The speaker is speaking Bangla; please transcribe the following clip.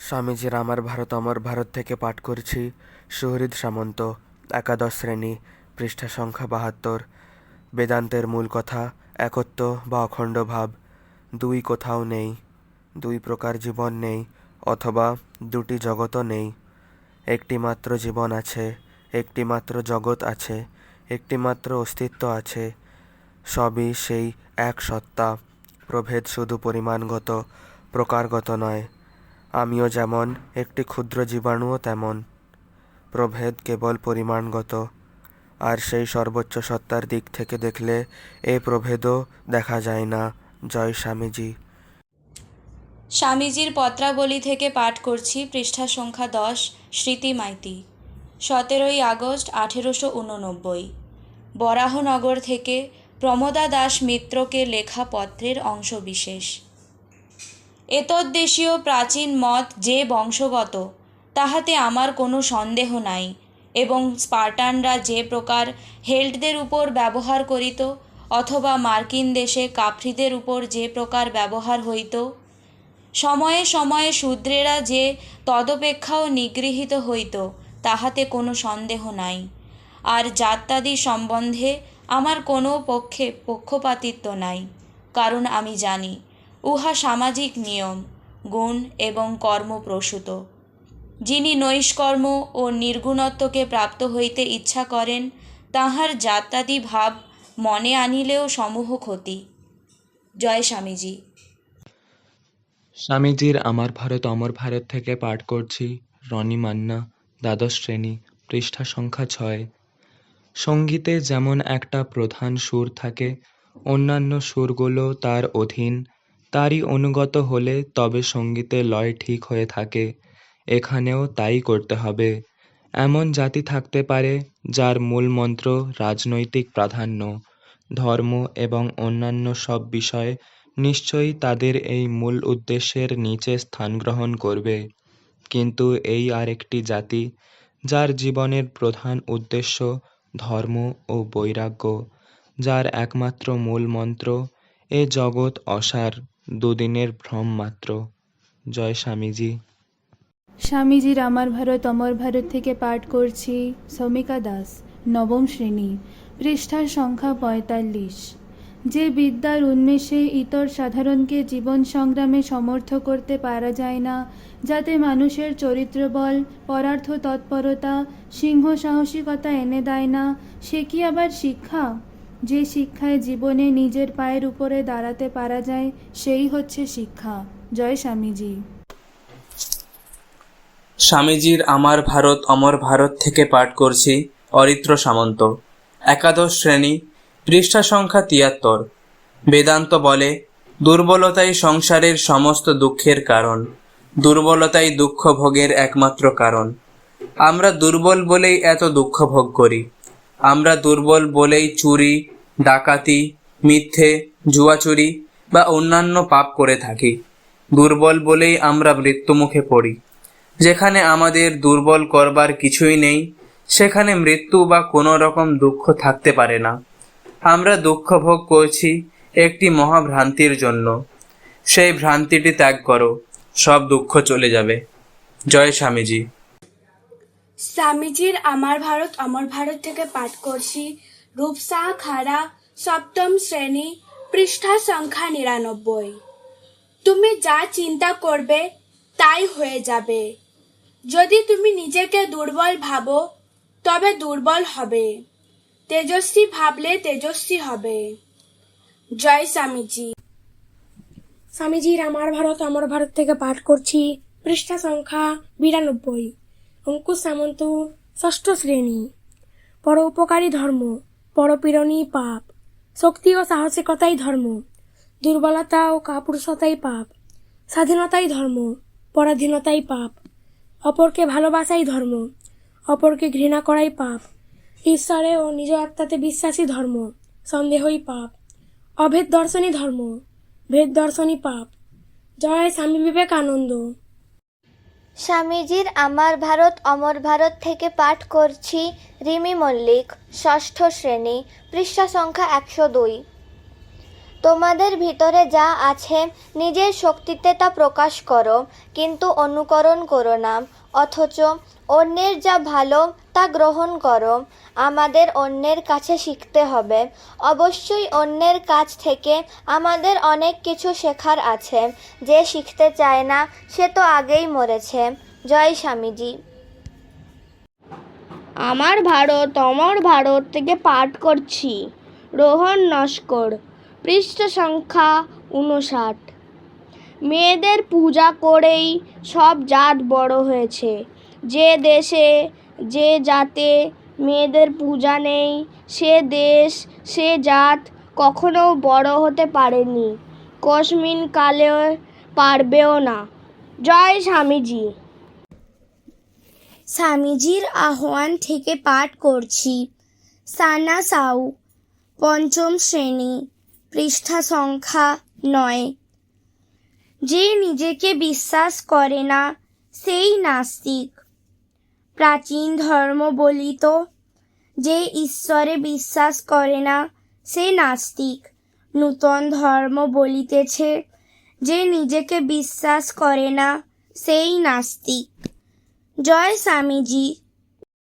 স্বামীজির আমার ভারত, অমর ভারত থেকে পাঠ করছি। সুহৃদ সামন্ত, একাদশ শ্রেণি, পৃষ্ঠা সংখ্যা বাহাত্তর। বেদান্তের মূল কথা, একত্ব বা অখণ্ড ভাব। দুই কোথাও নেই, দুই প্রকার জীবন নেই, অথবা দুটি জগতও নেই। একটি মাত্র জীবন আছে একটি মাত্র জগৎ আছে একটি মাত্র অস্তিত্ব আছে। সবই সেই এক সত্তা, প্রভেদ শুধু পরিমাণগত, প্রকারগত নয়। আমিও যেমন, একটি ক্ষুদ্র জীবাণুও তেমন। প্রভেদ কেবল পরিমাণগত, আর সেই সর্বোচ্চ সত্তার দিক থেকে দেখলে এ প্রভেদও দেখা যায় না। জয় স্বামীজি। স্বামীজির পত্রাবলী থেকে পাঠ করছি পৃষ্ঠা সংখ্যা দশ, স্মৃতি মাইতি। সতেরোই আগস্ট আঠেরোশো উননব্বই। বরাহনগর থেকে প্রমোদা দাস মিত্রকে লেখা পত্রের অংশবিশেষ। এতদ্দেশীয় প্রাচীন মত যে বংশগত, তাহাতে আমার কোনো সন্দেহ নাই। এবং স্পার্টানরা যে প্রকার হেল্টদের উপর ব্যবহার করিত, অথবা মার্কিন দেশে কাফ্রিদের উপর যে প্রকার ব্যবহার হইত, সময়ে সময়ে শূদ্রেরা যে তদপেক্ষাও নিগৃহীত হইত, তাহাতে কোনো সন্দেহ নাই। আর জাত্যাদি সম্বন্ধে আমার কোনো পক্ষে পক্ষপাতিত্ব নাই, কারণ আমি জানি উহা সামাজিক নিয়ম, গুণ এবং কর্মপ্রসূত যিনি নৈষ্কর্ম ও নির্গুণত্বকে প্রাপ্ত হইতে ইচ্ছা করেন, তাহার জাত্যাদি ভাব মনে আনিলেও সমূহ ক্ষতি। জয় স্বামীজি। স্বামীজির আমার ভারত অমর ভারত থেকে পাঠ করছি রনি মান্না, দ্বাদশ শ্রেণি, পৃষ্ঠা সংখ্যা ছয়। সঙ্গীতে যেমন একটা প্রধান সুর থাকে, অন্যান্য সুরগুলো তার অধীন তারই অনুগত হলে তবে সঙ্গীতে লয় ঠিক হয়ে থাকে। এখানেও তাই করতে হবে। এমন জাতি থাকতে পারে যার মূল মন্ত্র রাজনৈতিক প্রাধান্য, ধর্ম এবং অন্যান্য সব বিষয় নিশ্চয়ই তাদের এই মূল উদ্দেশ্যের নিচে স্থান গ্রহণ করবে। কিন্তু এই আরেকটি জাতি, যার জীবনের প্রধান উদ্দেশ্য ধর্ম ও বৈরাগ্য, যার একমাত্র মূল মন্ত্র এ জগৎ অসার। দুদিনের ভ্রম মাত্র। জয় স্বামীজি। স্বামীজির আমার ভারত, অমর ভারত থেকে পাঠ করছি সমিকা দাস, নবম শ্রেণি, পৃষ্ঠার সংখ্যা পঁয়তাল্লিশ। যে বিদ্যার উন্মেষে ইতর সাধারণকে জীবন সংগ্রামে সমর্থ করতে পারা যায় না, যাতে মানুষের চরিত্রবল পরার্থ তৎপরতা, সিংহ সাহসিকতা এনে দেয় না, সে কি আবার শিক্ষা? যে শিক্ষায় জীবনে নিজের পায়ের উপরে দাঁড়াতে পারা যায়, সেই হচ্ছে শিক্ষা। জয় স্বামীজি। স্বামীজির আমার ভারত, অমর ভারত থেকে পাঠ করছি অরিত্র সামন্ত। একাদশ শ্রেণি, পৃষ্ঠা সংখ্যা তিয়াত্তর। বেদান্ত বলে, দুর্বলতাই সংসারের সমস্ত দুঃখের কারণ, দুর্বলতাই দুঃখ ভোগের একমাত্র কারণ। আমরা দুর্বল বলেই এত দুঃখ ভোগ করি। আমরা দুর্বল বলেই চুরি, ডাকাতি, মিথ্যে, জুয়াচুরি বা অন্যান্য পাপ করে থাকি। দুর্বল বলেই আমরা মৃত্যুমুখে পড়ি। যেখানে আমাদের দুর্বল করবার কিছুই নেই, সেখানে মৃত্যু বা কোনো রকম দুঃখ থাকতে পারে না। আমরা দুঃখ ভোগ করছি একটি মহাভ্রান্তির জন্য। সেই ভ্রান্তিটি ত্যাগ করো, সব দুঃখ চলে যাবে। জয় স্বামীজি। স্বামীজির আমার ভারত অমর ভারত থেকে পাঠ করছি রূপসা খাড়া সপ্তম শ্রেণি পৃষ্ঠা সংখ্যা নিরানব্বই তুমি যা চিন্তা করবে তাই হয়ে যাবে। যদি তুমি নিজেকে দুর্বল ভাবো, তবে দুর্বল হবে। তেজস্বী ভাবলে তেজস্বী হবে। জয় স্বামীজি। স্বামীজির আমার ভারত আমার ভারত থেকে পাঠ করছি পৃষ্ঠা সংখ্যা বিরানব্বই অঙ্কুশ সামন্ত ষষ্ঠ শ্রেণি। পর উপকারী ধর্ম পরপীড়নই পাপ। শক্তি ও সাহসিকতাই ধর্ম, দুর্বলতা ও কাপুরুষতাই পাপ। স্বাধীনতাই ধর্ম, পরাধীনতাই পাপ। অপরকে ভালোবাসাই ধর্ম, অপরকে ঘৃণা করাই পাপ। ঈশ্বরে ও নিজ আত্মাতে বিশ্বাসী ধর্ম, সন্দেহই পাপ। অভেদ দর্শনী ধর্ম, ভেদ দর্শনী পাপ। জয় স্বামী বিবেকানন্দ। স্বামীজির আমার ভারত, অমর ভারত থেকে পাঠ করছি রিমি মল্লিক, ষষ্ঠ শ্রেণি, পৃষ্ঠা সংখ্যা একশো দুই। তোমাদের ভিতরে যা আছে, নিজের শক্তিতে তা প্রকাশ করো, কিন্তু অনুকরণ করো না। অথচ অন্যের যা ভালো, তা গ্রহণ করো। আমাদের অন্যের কাছে শিখতে হবে। অবশ্যই অন্যের কাছ থেকে আমাদের অনেক কিছু শেখার আছে। যে শিখতে চায় না, সে তো আগেই মরেছে। জয় স্বামীজি। আমার ভারত, অমর ভারত থেকে পাঠ করছি। রোহন নস্কর পৃষ্ঠ সংখ্যা উনষাট মেয়েদের পূজা করেই সব জাত বড় হয়েছে। যে দেশে যে জাতে মেয়েদের পূজা নেই, সে দেশ, সে জাত কখনো বড় হতে পারেনি। কসমিন কালে পারবেও না। জয় স্বামীজি। স্বামীজির আহ্বান থেকে পাঠ করছি। সানা সাউ, পঞ্চম শ্রেণি, পৃষ্ঠা সংখ্যা নয়। যে নিজেকে বিশ্বাস করে না, সেই নাস্তিক। প্রাচীন ধর্ম বলিত যে ঈশ্বরে বিশ্বাস করে না, সে নাস্তিক। নূতন ধর্ম বলিতেছে যে নিজেকে বিশ্বাস করে না, সেই নাস্তিক। জয় স্বামীজি।